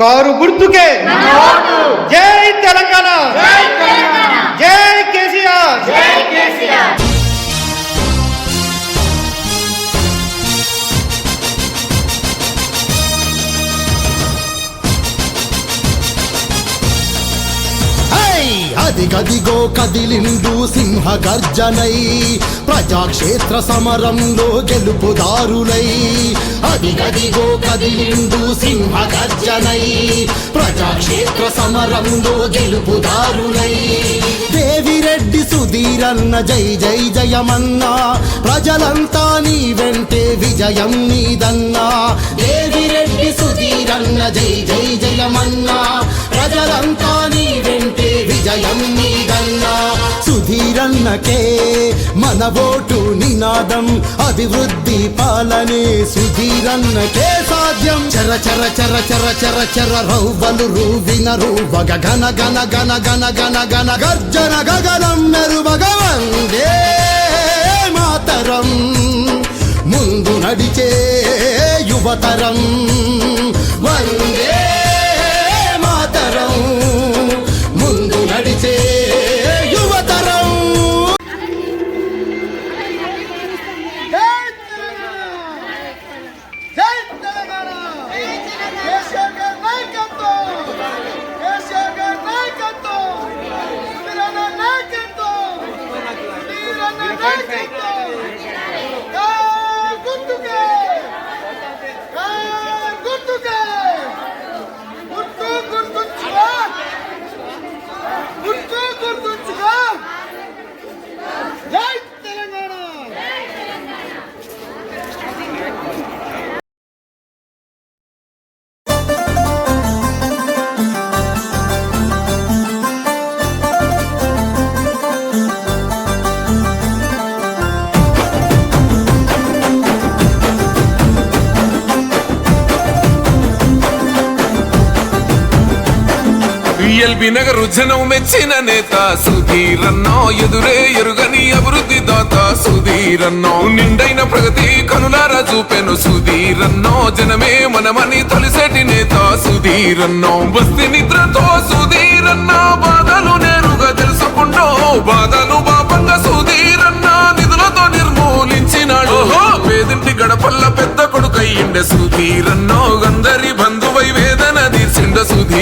Car గుర్తుకే. జై అదిగదిగో కదిలిండు సింహ గర్జనై ప్రజాక్షేత్ర సమరంలో గెలుపుదారులై అది గదిగో కదిలిండు సింహ గర్జనై ప్రజాక్షేత్ర సమరంలో గెలుపుదారులై దేవిరెడ్డి సుధీరన్న జై జై జయమన్నా. ప్రజలంతా నీ వెంటే విజయం నీదన్నా. దేవిరెడ్డి సుధీరన్న జై జై జయమన్నా. ప్రజలంతా వీరన్నకే మన ఓటు నినాదం అభివృద్ధి పాలనే సుధీరన్నకే సాధ్యం. చర చర చర చర చర చర రౌవలు రూవిన రూవగ గన గన గన గన గన గన గర్జన గగనం మెరువగ వందే మాతరం. ముందు నడిచే యువతరం. వందే మాతరం. ఎల్బి రుజనం జనం మెచ్చిన నేత సుధీరన్నో ఎదురే ఎరుగని అభివృద్ధి దాత సుధీరన్నో నిండైన ప్రగతి కనులారా చూపెను సుధీరన్నో జనమే మనమని తొలిసేటి నేత సుధీరన్నో బస్తి నిద్రతో సుధీరన్న బాధలు నేరుగా తెలుసుకుంటూ బాధలు పాపంగా సుధీరన్న నిధులతో నిర్మూలించినాడు. పేదింటి గడపల్ల పెద్ద కొడుకయ్యిండ సుధీరన్నో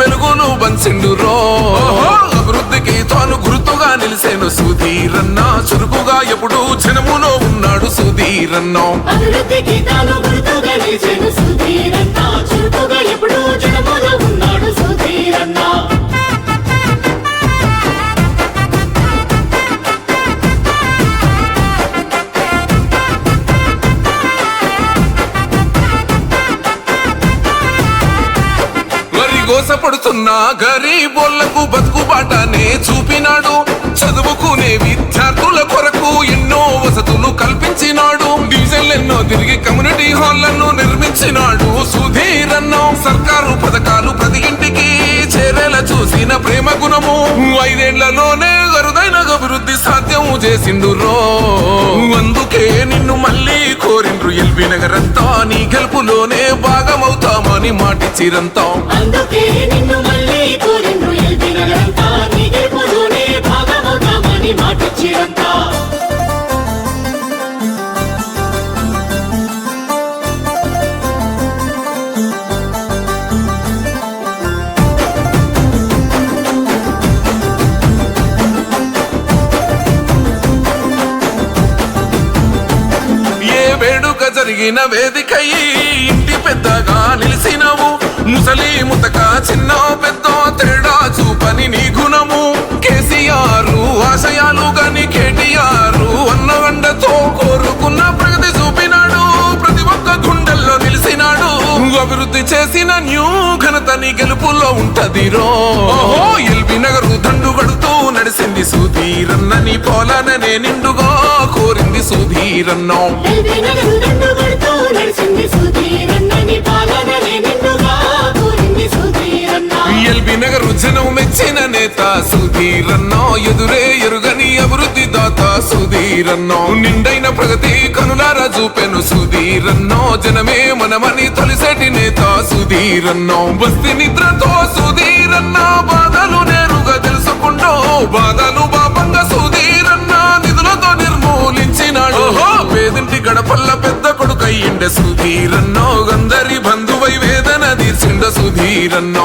వెలుగును బంచిండు రో అభివృద్ధికి తాను గుర్తుగా నిలిసేను సుధీరన్న. చురుకుగా ఎప్పుడు జనములో ఉన్నాడు సుధీరన్నో. అభివృద్ధికి తాను గుర్తుగా నిలిచెను సుధీరన్న. చురుకుగా ఎప్పుడు గోసపడుతున్న. గరీబోళ్ళకు బతుకుబాటనే చూపినాడు. చదువుకునే విద్యార్థుల కొరకు ఎన్నో వసతులు కల్పించినాడు. డీజిల్ ఎన్నో తిరిగి కమ్యూనిటీ హాళ్ళను నిర్మించినాడు. సుధీర్ అన్నో సర్కారు పథకాలు ప్రతి ఇంటికి చేరేలా చూసిన ప్రేమ గుణము. ఐదేళ్ళలోనే సాధ్యం అందుకే నిన్ను మళ్ళీ కోరిండ్రు ఎల్బీ నగరంతా. నీ గెలుపులోనే భాగమవుతామని మాటిచ్చిరంతా అందుకే నిన్ను మళ్ళీ కోరిండ్రు ఎల్బీ నగరంతా. నీ గెలుపులోనే భాగమవుతామని మాటిచ్చిరంతా కలిగిన వేదిక ఇంటి పెద్దగా నిలిచినవు. ముసలి ముతక చిన్న పెద్ద తేడా చూపని నీ గుణము. కేసీఆర్ ఆశయాలు గని కేటీఆర్ అన్న వండతో కోరుకున్న ప్రగతి చూపినాడు. ప్రతి ఒక్క గుండెల్లో నిలిచినాడు. అభివృద్ధి చేసిన న్యూ ఘనతని గెలుపులో ఉంటది రో. ఎల్బి నగర్ దండు గడుతూ నడిసింది సుధీరన్నని పోలననే నిండుగా కోరింది సుధీరన్నో. నగర్ జనం మెచ్చిన నేత సుధీరన్నో ఎదురే ఎరుగని అభివృద్ధి దాత సుధీరన్నో. నిండైన ప్రగతి కనులారా చూపెను సుధీరన్నో జనమే మనమని తొలిసటి నేత సుధీరన్నో. బస్తి నిద్రతో సుధీరన్న బాధలు నేరుగా తెలుసుకుంటూ బాధలు పాపంగా సుధీర్ తీరన్నో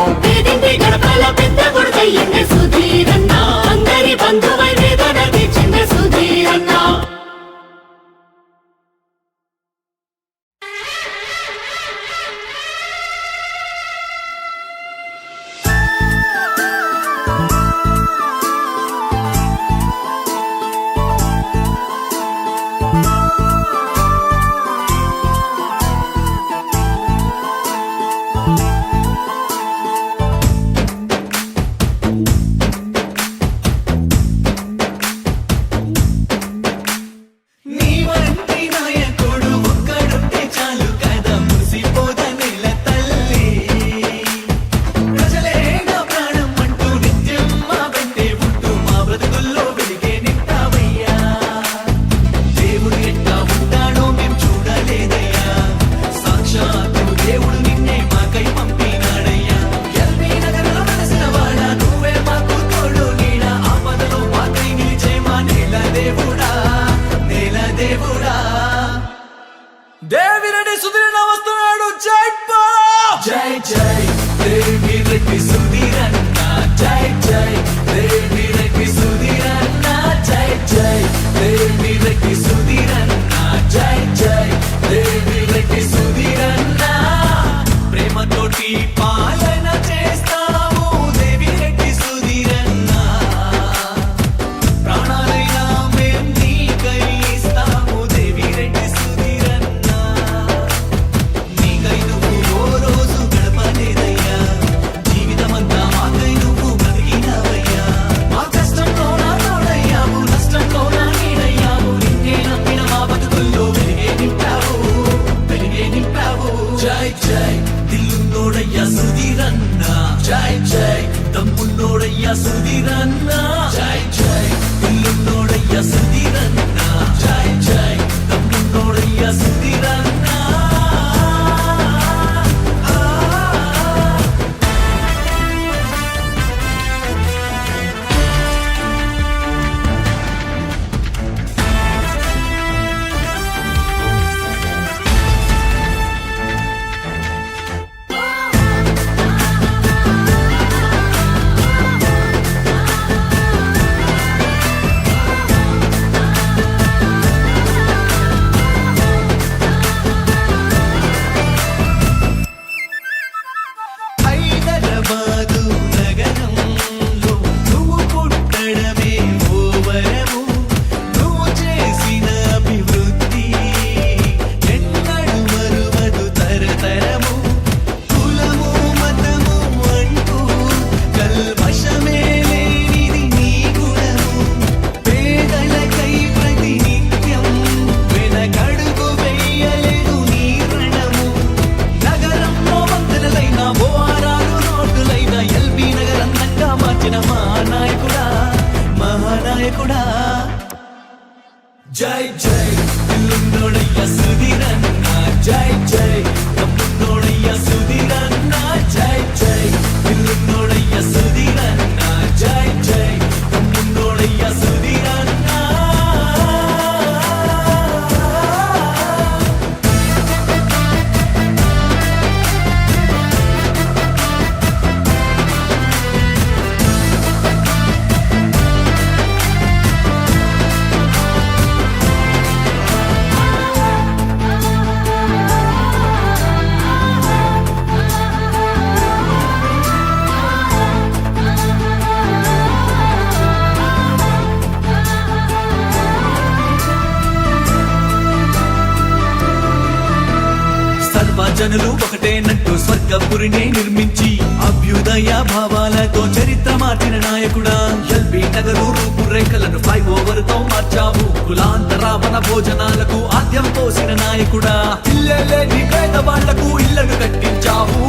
జనులు ఒకటేనట్టు స్వర్గపురినే నిర్మించి అభ్యుదయ భావాలతో చరిత్ర మార్చిన నాయకుడా. ఎల్బీ నగరు రూపురేఖలను ఫైవ్ ఓవర్తో మార్చావు. కులాంతరావణ భోజనాలకు ఆద్యం పోసిన నాయకుడా. ఇల్లే పేద వాళ్ళకు ఇళ్ళను కట్టించావు.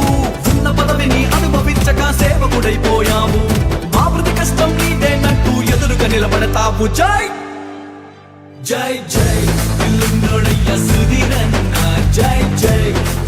ఉన్న పదవిని అనుభవించక సేవకుడైపోయావు. మా ప్రతి కష్టం నీదేనట్టు ఎదురుగా నిలబడతావు. జై! జై! జై! ఇల్లుండోడయ్య సుధీరన్నా. జై జై